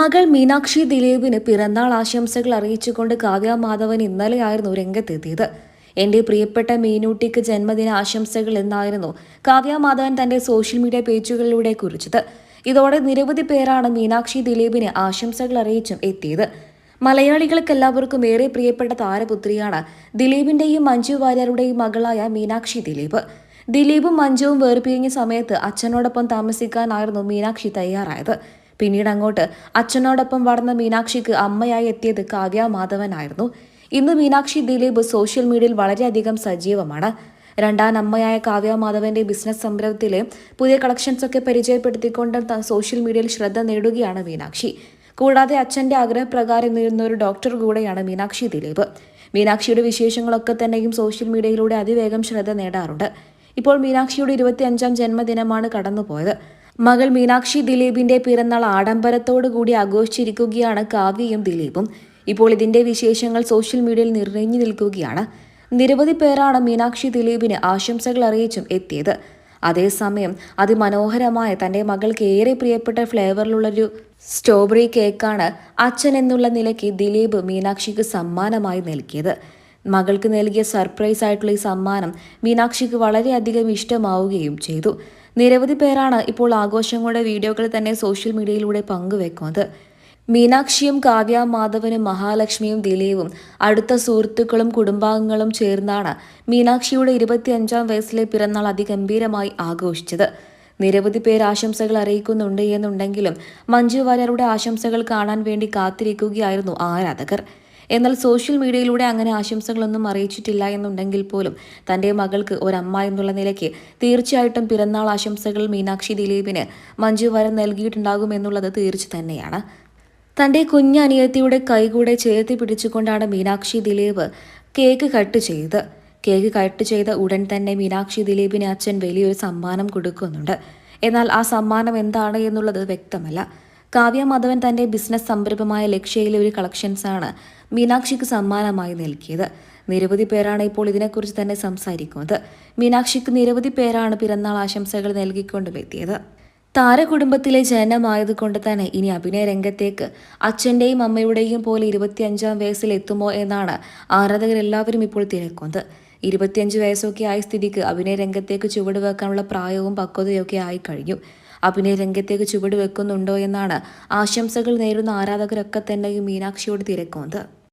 മകൾ മീനാക്ഷി ദിലീപിന് പിറന്നാൾ ആശംസകൾ അറിയിച്ചുകൊണ്ട് കാവ്യ മാധവൻ ഇന്നലെയായിരുന്നു രംഗത്തെത്തിയത്. എന്റെ പ്രിയപ്പെട്ട മീനൂട്ടിക്ക് ജന്മദിന ആശംസകൾ എന്നായിരുന്നു കാവ്യ മാധവൻ തന്റെ സോഷ്യൽ മീഡിയ പേജുകളിലൂടെ കുറിച്ചത്. ഇതോടെ നിരവധി പേരാണ് മീനാക്ഷി ദിലീപിന് ആശംസകൾ അറിയിച്ചും എത്തിയത്. മലയാളികൾക്ക് എല്ലാവർക്കും ഏറെ പ്രിയപ്പെട്ട താരപുത്രിയാണ് ദിലീപിന്റെയും മഞ്ജു വാര്യരുടെയും മകളായ മീനാക്ഷി ദിലീപ്. ദിലീപും മഞ്ജുവും വേർപിരിഞ്ഞ സമയത്ത് അച്ഛനോടൊപ്പം താമസിക്കാനായിരുന്നു മീനാക്ഷി തയ്യാറായത്. പിന്നീട് അങ്ങോട്ട് അച്ഛനോടൊപ്പം വളർന്ന മീനാക്ഷിക്ക് അമ്മയായി എത്തിയത് കാവ്യ മാധവനായിരുന്നു. ഇന്ന് മീനാക്ഷി ദിലീപ് സോഷ്യൽ മീഡിയയിൽ വളരെയധികം സജീവമാണ്. രണ്ടാം അമ്മയായ കാവ്യ മാധവന്റെ ബിസിനസ് സംരംഭത്തിലെ പുതിയ കളക്ഷൻസ് ഒക്കെ പരിചയപ്പെടുത്തിക്കൊണ്ട് സോഷ്യൽ മീഡിയയിൽ ശ്രദ്ധ നേടുകയാണ് മീനാക്ഷി. കൂടാതെ അച്ഛന്റെ ആഗ്രഹപ്രകാരം നേരുന്ന ഒരു ഡോക്ടർ കൂടെയാണ് മീനാക്ഷി ദിലീപ്. മീനാക്ഷിയുടെ വിശേഷങ്ങളൊക്കെ തന്നെയും സോഷ്യൽ മീഡിയയിലൂടെ അതിവേഗം ശ്രദ്ധ നേടാറുണ്ട്. ഇപ്പോൾ മീനാക്ഷിയുടെ ഇരുപത്തിയഞ്ചാം ജന്മദിനമാണ് കടന്നുപോയത്. മകൾ മീനാക്ഷി ദിലീപിന്റെ പിറന്നാൾ ആഡംബരത്തോടു കൂടി ആഘോഷിച്ചിരിക്കുകയാണ് കാവ്യയും ദിലീപും. ഇപ്പോൾ ഇതിന്റെ വിശേഷങ്ങൾ സോഷ്യൽ മീഡിയയിൽ നിറഞ്ഞു നിൽക്കുകയാണ്. നിരവധി പേരാണ് മീനാക്ഷി ദിലീപിന് ആശംസകൾ അറിയിച്ചും എത്തിയത്. അതേസമയം അതിമനോഹരമായ തന്റെ മകൾക്ക് ഏറെ പ്രിയപ്പെട്ട ഫ്ലേവറിലുള്ളൊരു സ്ട്രോബെറി കേക്കാണ് അച്ഛൻ എന്നുള്ള നിലയ്ക്ക് ദിലീപ് മീനാക്ഷിക്ക് സമ്മാനമായി നൽകിയത്. മകൾക്ക് നൽകിയ സർപ്രൈസ് ആയിട്ടുള്ള ഈ സമ്മാനം മീനാക്ഷിക്ക് വളരെയധികം ഇഷ്ടമാവുകയും ചെയ്തു. നിരവധി പേരാണ് ഇപ്പോൾ ആഘോഷങ്ങളുടെ വീഡിയോകൾ തന്നെ സോഷ്യൽ മീഡിയയിലൂടെ പങ്കുവെക്കുന്നത്. മീനാക്ഷിയും കാവ്യ മാധവനും മഹാലക്ഷ്മിയും ദിലീപും അടുത്ത സുഹൃത്തുക്കളും കുടുംബാംഗങ്ങളും ചേർന്നാണ് മീനാക്ഷിയുടെ ഇരുപത്തിയഞ്ചാം വയസ്സിലെ പിറന്നാൾ അതിഗംഭീരമായി ആഘോഷിച്ചത്. നിരവധി പേർ ആശംസകൾ അറിയിക്കുന്നുണ്ട് എന്നുണ്ടെങ്കിലും മഞ്ജു വാര്യരുടെ ആശംസകൾ കാണാൻ വേണ്ടി കാത്തിരിക്കുകയായിരുന്നു ആരാധകർ. എന്നാൽ സോഷ്യൽ മീഡിയയിലൂടെ അങ്ങനെ ആശംസകളൊന്നും അറിയിച്ചിട്ടില്ല എന്നുണ്ടെങ്കിൽ പോലും തന്റെ മകൾക്ക് ഒരമ്മ എന്നുള്ള നിലയ്ക്ക് തീർച്ചയായിട്ടും പിറന്നാൾ ആശംസകൾ മീനാക്ഷി ദിലീപിന് മഞ്ജു വരൻ നൽകിയിട്ടുണ്ടാകും എന്നുള്ളത് തീർച്ച തന്നെയാണ്. തന്റെ കുഞ്ഞനിയത്തിയുടെ കൈകൂടെ ചേർത്തി പിടിച്ചുകൊണ്ടാണ് മീനാക്ഷി ദിലീപ് കേക്ക് കട്ട് ചെയ്ത് കേക്ക് കട്ട് ചെയ്ത ഉടൻ തന്നെ മീനാക്ഷി ദിലീപിന് അച്ഛൻ വലിയൊരു സമ്മാനം കൊടുക്കുന്നുണ്ട്. എന്നാൽ ആ സമ്മാനം എന്താണ് എന്നുള്ളത് വ്യക്തമല്ല. കാവ്യ മാധവൻ തന്റെ ബിസിനസ് സംരംഭമായ ലക്ഷ്യയിലെ ഒരു കളക്ഷൻസാണ് മീനാക്ഷിക്ക് സമ്മാനമായി നൽകിയത്. നിരവധി പേരാണ് ഇപ്പോൾ ഇതിനെക്കുറിച്ച് തന്നെ സംസാരിക്കുന്നത്. മീനാക്ഷിക്ക് നിരവധി പേരാണ് പിറന്നാൾ ആശംസകൾ നൽകിക്കൊണ്ടും എത്തിയത് താരകുടുംബത്തിലെ ജനനമായതുകൊണ്ട് തന്നെ ഇനി അഭിനയ രംഗത്തേക്ക് അച്ഛന്റെയും അമ്മയുടെയും പോലെ ഇരുപത്തിയഞ്ചാം വയസ്സിൽ എത്തുമോ എന്നാണ് ആരാധകരെല്ലാവരും ഇപ്പോൾ തിരക്കുന്നത്. ഇരുപത്തിയഞ്ച് വയസ്സൊക്കെ ആയ സ്ഥിതിക്ക് അഭിനയ രംഗത്തേക്ക് ചുവട് വെക്കാനുള്ള പ്രായവും പക്വതയൊക്കെ ആയി കഴിഞ്ഞു. അഭിനയ രംഗത്തേക്ക് ചുവട് വെക്കുന്നുണ്ടോ എന്നാണ് ആശംസകൾ നേരുന്ന ആരാധകരൊക്കെ തന്നെയും മീനാക്ഷിയോട് തിരക്കുന്നത്